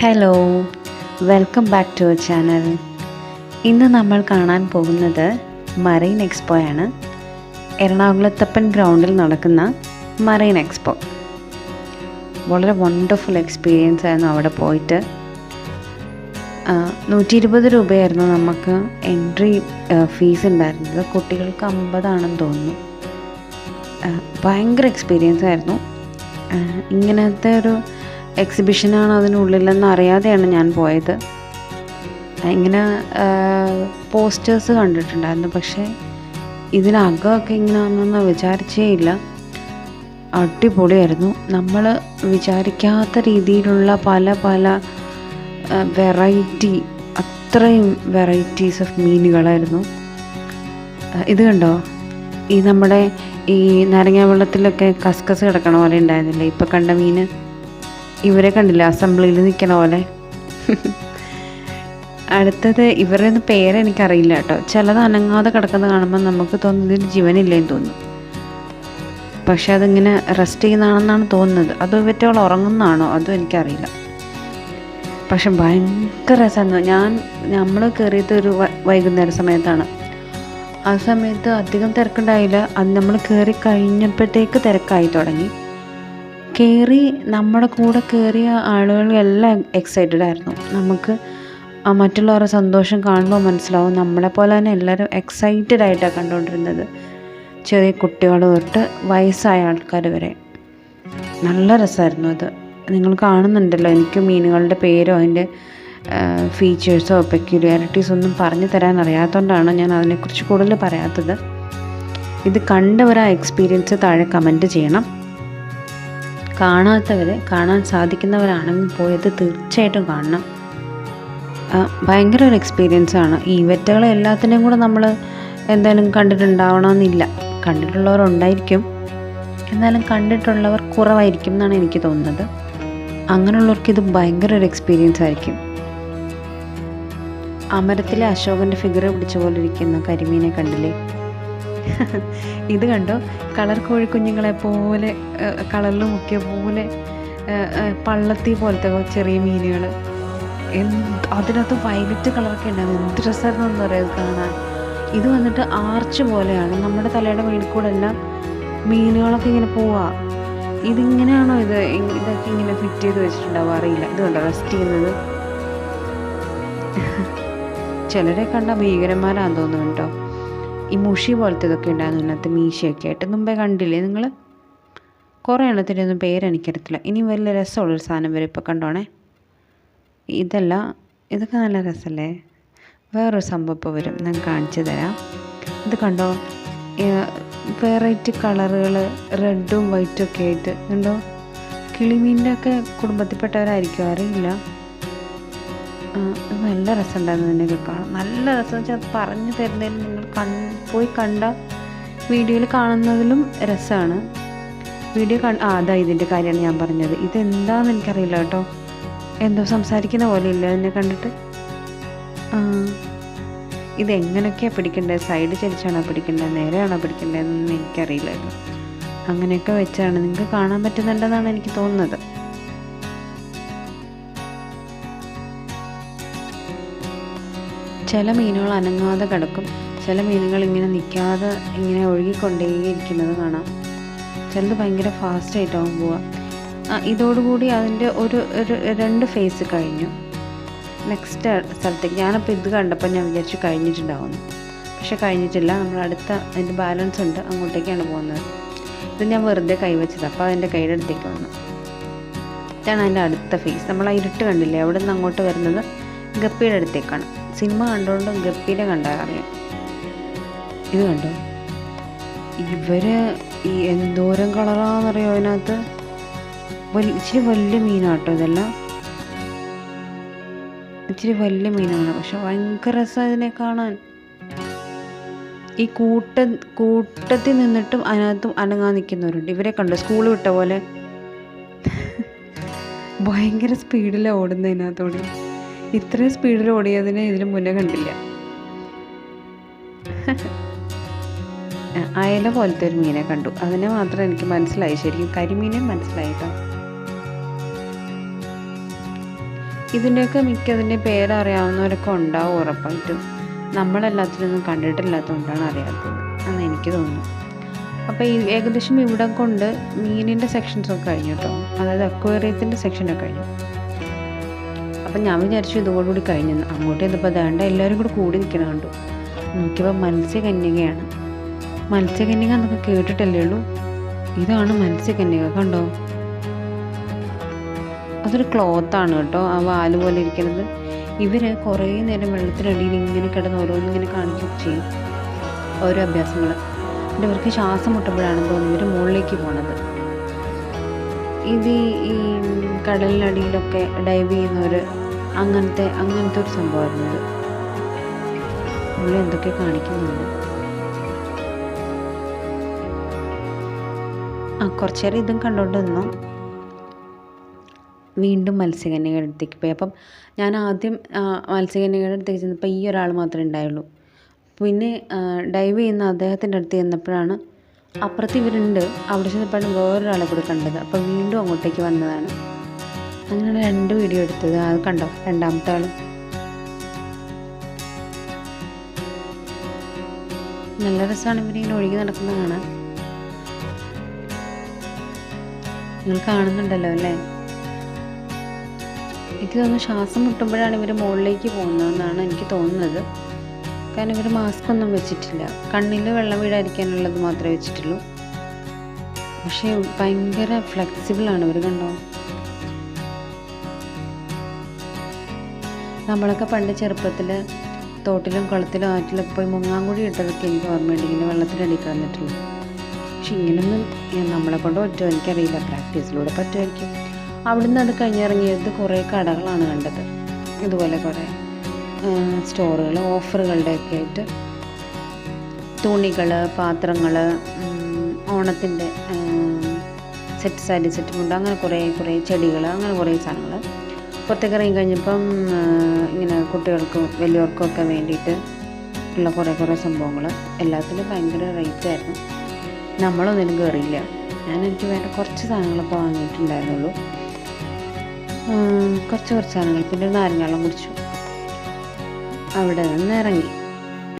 Hello welcome back to our channel ഇന്ന് നമ്മൾ കാണാൻ പോകുന്നത് മറൈൻ എക്സ്പോ ആണ്. എറണാകുളത്തപ്പൻ ഗ്രൗണ്ടിൽ നടക്കുന്ന മറൈൻ എക്സ്പോ വളരെ വണ്ടർഫുൾ എക്സ്പീരിയൻസ് ആയിരുന്നു അവിടെ പോയിട്ട്. നൂറ്റി ഇരുപത് രൂപയായിരുന്നു നമുക്ക് എൻട്രി ഫീസ് ഉണ്ടായിരുന്നത്. കുട്ടികൾക്ക് അമ്പതാണെന്ന് തോന്നുന്നു. ഭയങ്കര എക്സ്പീരിയൻസ് ആയിരുന്നു. ഇങ്ങനത്തെ ഒരു എക്സിബിഷനാണ് അതിനുള്ളിലെന്ന് അറിയാതെയാണ് ഞാൻ പോയത്. ഇങ്ങനെ പോസ്റ്റേഴ്സ് കണ്ടിട്ടുണ്ടായിരുന്നു. പക്ഷേ ഇതിനകമൊക്കെ ഇങ്ങനെയാണെന്ന് വിചാരിച്ചേ ഇല്ല. അടിപൊളിയായിരുന്നു. നമ്മൾ വിചാരിക്കാത്ത രീതിയിലുള്ള പല പല വെറൈറ്റി അത്രയും വെറൈറ്റീസ് ഓഫ് മീനുകളായിരുന്നു. ഇത് കണ്ടോ? ഈ നമ്മുടെ ഈ നാരങ്ങ വെള്ളത്തിലൊക്കെ കസ്കസ് കിടക്കണ പോലെ ഉണ്ടായിരുന്നില്ലേ? ഇപ്പം കണ്ട മീന്? ഇവരെ കണ്ടില്ല? അസംബ്ലിയിൽ നിൽക്കണ പോലെ. അടുത്തത് ഇവരുടെ ഒന്നും പേര് എനിക്കറിയില്ല കേട്ടോ. ചിലത് അനങ്ങാതെ കിടക്കുന്ന കാണുമ്പോൾ നമുക്ക് തോന്നുന്നത് ഇതിന് ജീവനില്ലേന്ന് തോന്നും. പക്ഷെ അതിങ്ങനെ റെസ്റ്റ് ചെയ്യുന്നതാണെന്നാണ് തോന്നുന്നത്. അത് ഇവറ്റകൾ ഉറങ്ങുന്നതാണോ? അതും എനിക്കറിയില്ല. പക്ഷെ ഭയങ്കര രസമായിരുന്നു. ഞാൻ നമ്മൾ കയറിയത് ഒരു വൈകുന്നേര സമയത്താണ്. ആ സമയത്ത് അധികം തിരക്കുണ്ടായില്ല. അത് നമ്മൾ കയറി കഴിഞ്ഞപ്പോഴത്തേക്ക് തിരക്കായി തുടങ്ങി. കയറി നമ്മുടെ കൂടെ കയറിയ ആളുകളെല്ലാം എക്സൈറ്റഡ് ആയിരുന്നു. നമുക്ക് മറ്റുള്ളവരുടെ സന്തോഷം കാണുമ്പോൾ മനസ്സിലാവും നമ്മളെ പോലെ തന്നെ എല്ലാവരും എക്സൈറ്റഡ് ആയിട്ടാണ് കണ്ടുകൊണ്ടിരുന്നത്. ചെറിയ കുട്ടികൾ തൊട്ട് വയസ്സായ ആൾക്കാർ വരെ. നല്ല രസമായിരുന്നു അത്. നിങ്ങൾ കാണുന്നുണ്ടല്ലോ എനിക്ക് മീനുകളുടെ പേരോ അതിന്റെ ഫീച്ചേഴ്സോ പെക്യുലാരിറ്റീസോ ഒന്നും പറഞ്ഞു തരാൻ അറിയാത്തതുകൊണ്ടാണ് ഞാൻ അതിനെക്കുറിച്ച് കൂടുതൽ പറയാത്തത്. ഇത് കണ്ടവർ ആ എക്സ്പീരിയൻസ് താഴെ കമന്റ് ചെയ്യണം. കാണാത്തവർ കാണാൻ സാധിക്കുന്നവരാണെങ്കിൽ പോയത് തീർച്ചയായിട്ടും കാണണം. ഭയങ്കര ഒരു എക്സ്പീരിയൻസ് ആണ്. ഈ വെറ്റകളെ എല്ലാത്തിനെയും കൂടെ നമ്മൾ എന്തായാലും കണ്ടിട്ടുണ്ടാവണമെന്നില്ല. കണ്ടിട്ടുള്ളവരുണ്ടായിരിക്കും. എന്നാലും കണ്ടിട്ടുള്ളവർ കുറവായിരിക്കും എന്നാണ് എനിക്ക് തോന്നുന്നത്. അങ്ങനെയുള്ളവർക്ക് ഇത് ഭയങ്കര ഒരു എക്സ്പീരിയൻസ് ആയിരിക്കും. അമരത്തിലെ അശോകന്റെ ഫിഗർ പിടിച്ച പോലെ ഇരിക്കുന്ന കരിമീനെ കണ്ടില്ലേ? ഇത് കണ്ടോ? കളർ കോഴിക്കുഞ്ഞുങ്ങളെ പോലെ കളറിൽ മുക്കിയ പോലെ പള്ളത്തി പോലത്തെ ചെറിയ മീനുകൾ. എന്ത് അതിനകത്ത് വൈലറ്റ് കളറൊക്കെ ഉണ്ടായിരുന്നു എന്ത് രസമായിരുന്നു എന്ന് പറയുന്നത് കാണാൻ. ഇത് വന്നിട്ട് ആർച്ച് പോലെയാണ്. നമ്മുടെ തലയുടെ മേളിൽ കൂടെ എല്ലാം മീനുകളൊക്കെ ഇങ്ങനെ പോവാ. ഇതിങ്ങനെയാണോ ഇത്? ഇതൊക്കെ ഇങ്ങനെ ഫിറ്റ് ചെയ്ത് വെച്ചിട്ടുണ്ടാവും അറിയില്ല. ഇത് കണ്ടോ? റെസ്റ്റ് ചെയ്യുന്നത്. ചിലരെ കണ്ട ഭീകരന്മാരാന്ന് തോന്നുന്നു കേട്ടോ. ഈ മുഷി പോലത്തെ ഇതൊക്കെ ഉണ്ടായിരുന്നു ഇതിനകത്ത് മീശയൊക്കെ ആയിട്ട്. മുമ്പേ കണ്ടില്ലേ നിങ്ങൾ? കുറേ എണ്ണത്തിന്റെ ഒന്നും പേരെനിക്കറിയത്തില്ല ഇനി വലിയ രസമുള്ളൊരു സാധനം വരും ഇപ്പോൾ കണ്ടോണേ. ഇതല്ല ഇതൊക്കെ നല്ല രസമല്ലേ വേറൊരു സംഭവം ഇപ്പോൾ വരും. ഞാൻ കാണിച്ചു തരാം. ഇത് കണ്ടോ? വെറൈറ്റി കളറുകൾ റെഡും വൈറ്റും ഒക്കെ ആയിട്ട്. കണ്ടോ? കിളിമീന്റെ ഒക്കെ കുടുംബത്തിൽപ്പെട്ടവരായിരിക്കും അറിയില്ല. നല്ല രസമുണ്ടായിരുന്നു നിന്നെ കാണാം നല്ല രസം വെച്ചാൽ അത് പറഞ്ഞു തരുന്നതിൽ നിങ്ങൾ കൺ പോയി കണ്ട വീഡിയോയിൽ കാണുന്നതിലും രസമാണ്. വീഡിയോ കണ്ട് ആ അതാ ഇതിന്റെ കാര്യമാണ് ഞാൻ പറഞ്ഞത്. ഇതെന്താണെന്ന് എനിക്കറിയില്ല കേട്ടോ. എന്തോ സംസാരിക്കുന്ന പോലെ ഇല്ല എന്നെ കണ്ടിട്ട്. ഇതെങ്ങനെയൊക്കെയാണ് പിടിക്കേണ്ടത്? സൈഡ് ചലിച്ചാണോ പിടിക്കേണ്ടത്? നേരെയാണോ പിടിക്കേണ്ടതെന്ന് എനിക്കറിയില്ലായിരുന്നു അങ്ങനെയൊക്കെ വെച്ചാണ്. നിങ്ങൾക്ക് കാണാൻ പറ്റുന്നുണ്ടെന്നാണ് എനിക്ക് തോന്നുന്നത്. ചില മീനുകൾ അനങ്ങാതെ കിടക്കും. ചില മീനുകൾ ഇങ്ങനെ നിൽക്കാതെ ഇങ്ങനെ ഒഴുകിക്കൊണ്ടേയിരിക്കുന്നത് കാണാം. ചിലത് ഭയങ്കര ഫാസ്റ്റായിട്ടാവും പോവുക. ഇതോടുകൂടി അതിന്റെ ഒരു ഒരു രണ്ട് ഫേസ് കഴിഞ്ഞു. നെക്സ്റ്റ് സ്ഥലത്തേക്ക്. ഞാനപ്പോൾ ഇത് കണ്ടപ്പോൾ ഞാൻ വിചാരിച്ചു കഴിഞ്ഞിട്ടുണ്ടാവുന്നു പക്ഷെ കഴിഞ്ഞിട്ടില്ല. നമ്മൾ അടുത്ത അതിന്റെ ബാലൻസ് ഉണ്ട്. അങ്ങോട്ടേക്കാണ് പോകുന്നത്. ഇത് ഞാൻ വെറുതെ കൈവച്ചത്. അപ്പോൾ അതിന്റെ കൈയുടെ അടുത്തേക്ക് വന്നു. ഇതാണ് അതിന്റെ അടുത്ത ഫേസ് നമ്മൾ ആ ഇരുട്ട് കണ്ടില്ലേ? അവിടെ നിന്ന് അങ്ങോട്ട് വരുന്നത് ഗപ്പിയുടെ അടുത്തേക്കാണ്. സിനിമ കണ്ടുകൊണ്ട് ഗപ്പിയിലെ കണ്ടാൽ അറിയാം. ഇത് കണ്ടോ? ഇവർ ഈ എന്തോരം കളറാണെന്നറിയോ അതിനകത്ത്? വലി ഇച്ചിരി വലിയ മീനാട്ടോ ഇതെല്ലാം. ഇച്ചിരി വലിയ മീനാണ്. പക്ഷെ ഭയങ്കര രസമാണ് ഇതിനെ കാണാൻ. ഈ കൂട്ട കൂട്ടത്തിൽ നിന്നിട്ടും അതിനകത്തും അനങ്ങാൻ നിൽക്കുന്നവരുണ്ട് ഇവരെ കണ്ടു? സ്കൂൾ വിട്ട പോലെ. ഭയങ്കര സ്പീഡിലാണ് ഓടുന്നതിനകത്തോടി ഇത്രയും സ്പീഡിൽ ഓടിയതിനെ ഇതിന് മുന്നേ കണ്ടില്ല. അയല പോലത്തെ ഒരു മീനെ കണ്ടു. അതിനെ മാത്രം എനിക്ക് മനസ്സിലായി. ശരിക്കും കരിമീനെ മനസ്സിലായി കേട്ടോ. ഇതിന്റെയൊക്കെ മിക്കതിന്റെ പേരറിയാവുന്നവരൊക്കെ ഉണ്ടാവും ഉറപ്പായിട്ടും. നമ്മളെല്ലാത്തിനൊന്നും കണ്ടിട്ടില്ലാത്തതുകൊണ്ടാണ് അറിയാത്തത്. എന്ന് എനിക്ക് തോന്നുന്നു. അപ്പോൾ ഈ ഏകദേശം ഇവിടെ കൊണ്ട് മീനിന്റെ സെക്ഷൻസൊക്കെ കഴിഞ്ഞു കേട്ടോ. അതായത് അക്വേറിയത്തിന്റെ സെക്ഷനൊക്കെ കഴിഞ്ഞു. അപ്പം ഞാൻ വിചാരിച്ചു ഇതോടുകൂടി കഴിഞ്ഞെന്ന് അങ്ങോട്ട് ചെന്നപ്പോൾ വേണ്ട എല്ലാവരും കൂടി കൂടി നിൽക്കണ കണ്ടു. നോക്കിയപ്പോൾ മത്സ്യകന്യകയാണ്. മത്സ്യകന്യക എന്നൊക്കെ കേട്ടിട്ടല്ലേ ഉള്ളൂ? ഇതാണ് മത്സ്യകന്യക കണ്ടോ? അതൊരു ക്ലോത്താണ് കേട്ടോ ആ വാൽ പോലെ ഇരിക്കുന്നത്. ഇവർ കുറേ നേരം വെള്ളത്തിനടിയിൽ ഇങ്ങനെ കിടന്ന് ഓരോന്നിങ്ങനെ കാണിക്കുകയും ചെയ്യും. ഓരോ അഭ്യാസങ്ങൾ. എന്നിട്ട് ഇവർക്ക് ശ്വാസം മുട്ടുമ്പോഴാണെന്ന് തോന്നുന്നു ഇവർ മുകളിലേക്ക് പോണത്. ഇത് ഈ കടലിനടിയിലൊക്കെ ഡൈവ് ചെയ്യുന്നവർ അങ്ങനത്തെ അങ്ങനത്തെ ഒരു സംഭവമായിരുന്നു ഇത്. പുള്ളി എന്തൊക്കെ കാണിക്കുന്നുണ്ട്? ആ കുറച്ചു നേരം ഇതും കണ്ടോണ്ട് നിന്നു? വീണ്ടും മത്സ്യകന്യകയുടെ അടുത്തേക്ക് പോയി. അപ്പം ഞാൻ ആദ്യം മത്സ്യകന്യകളുടെ അടുത്തേക്ക് ചെന്നപ്പോൾ ഈ ഒരാൾ മാത്രമേ ഉണ്ടായുള്ളൂ. പിന്നെ ഡൈവ് ചെയ്യുന്ന അദ്ദേഹത്തിന്റെ അടുത്ത് ചെന്നപ്പോഴാണ് അപ്പുറത്ത് ഇവരുണ്ട്. അവിടെ ചെന്നപ്പോഴാണ് വേറൊരാളെ കൂടെ കണ്ടത്. അപ്പോൾ വീണ്ടും അങ്ങോട്ടേക്ക് വന്നതാണ്. അങ്ങനെയാണ് രണ്ട് വീഡിയോ എടുത്തത്. അത് കണ്ടോ? രണ്ടാമത്തെ ആൾ നല്ല രസമാണ് ഇവരിങ്ങനെ ഒഴുകി നടക്കുന്നത് കാണാൻ. നിങ്ങൾ കാണുന്നുണ്ടല്ലോ അല്ലേ? എനിക്ക് തോന്നുന്നു ശ്വാസം മുട്ടുമ്പോഴാണ് ഇവർ മുകളിലേക്ക് പോകുന്നതെന്നാണ് എനിക്ക് തോന്നുന്നത്. കാരണം ഇവർ മാസ്ക് ഒന്നും വെച്ചിട്ടില്ല. കണ്ണിൽ വെള്ളം വീടായിരിക്കാനുള്ളത് മാത്രമേ വെച്ചിട്ടുള്ളൂ. പക്ഷേ ഭയങ്കര ഫ്ലെക്സിബിൾ ആണ് ഇവർ കണ്ടോ? നമ്മളൊക്കെ പണ്ട് ചെറുപ്പത്തിൽ തോട്ടിലും കുളത്തിലും ആറ്റിലൊക്കെ പോയി കൂടി ഇട്ടതൊക്കെ എനിക്ക് ഓർമ്മയുണ്ട്. ഇങ്ങനെ വെള്ളത്തിനടി കിടന്നിട്ടുള്ളൂ. പക്ഷെ ഇങ്ങനൊന്നും നമ്മളെ കൊണ്ട് പറ്റുമോ എനിക്കറിയില്ല. പ്രാക്ടീസിലൂടെ പറ്റുമായിരിക്കും. അവിടുന്ന് അത് കഴിഞ്ഞിറങ്ങിയത് കുറേ കടകളാണ് കണ്ടത്. ഇതുപോലെ കുറേ. സ്റ്റോറുകൾ ഓഫറുകളുടെയൊക്കെ ആയിട്ട് തുണികൾ പാത്രങ്ങൾ ഓണത്തിന്റെ സെറ്റ് സാരി സെറ്റ് മുണ്ട് അങ്ങനെ കുറേ കുറേ ചെടികൾ അങ്ങനെ കുറേ സാധനങ്ങൾ പുറത്തേക്ക് ഇറങ്ങി കഴിഞ്ഞപ്പം ഇങ്ങനെ കുട്ടികൾക്കും വലിയവർക്കും ഒക്കെ വേണ്ടിയിട്ട് ഉള്ള കുറേ കുറേ സംഭവങ്ങൾ എല്ലാത്തിലും ഭയങ്കര റേറ്റ് ആയിരുന്നു. നമ്മളൊന്നിനും കയറിയില്ല ഞാൻ എനിക്ക് വേണ്ട കുറച്ച് സാധനങ്ങളൊക്കെ വാങ്ങിയിട്ടുണ്ടായിരുന്നുള്ളൂ. കുറച്ച് കുറച്ച് സാധനങ്ങൾ. പിന്നെ നാരങ്ങാളം കുടിച്ചു. അവിടെ നിന്ന് ഇറങ്ങി.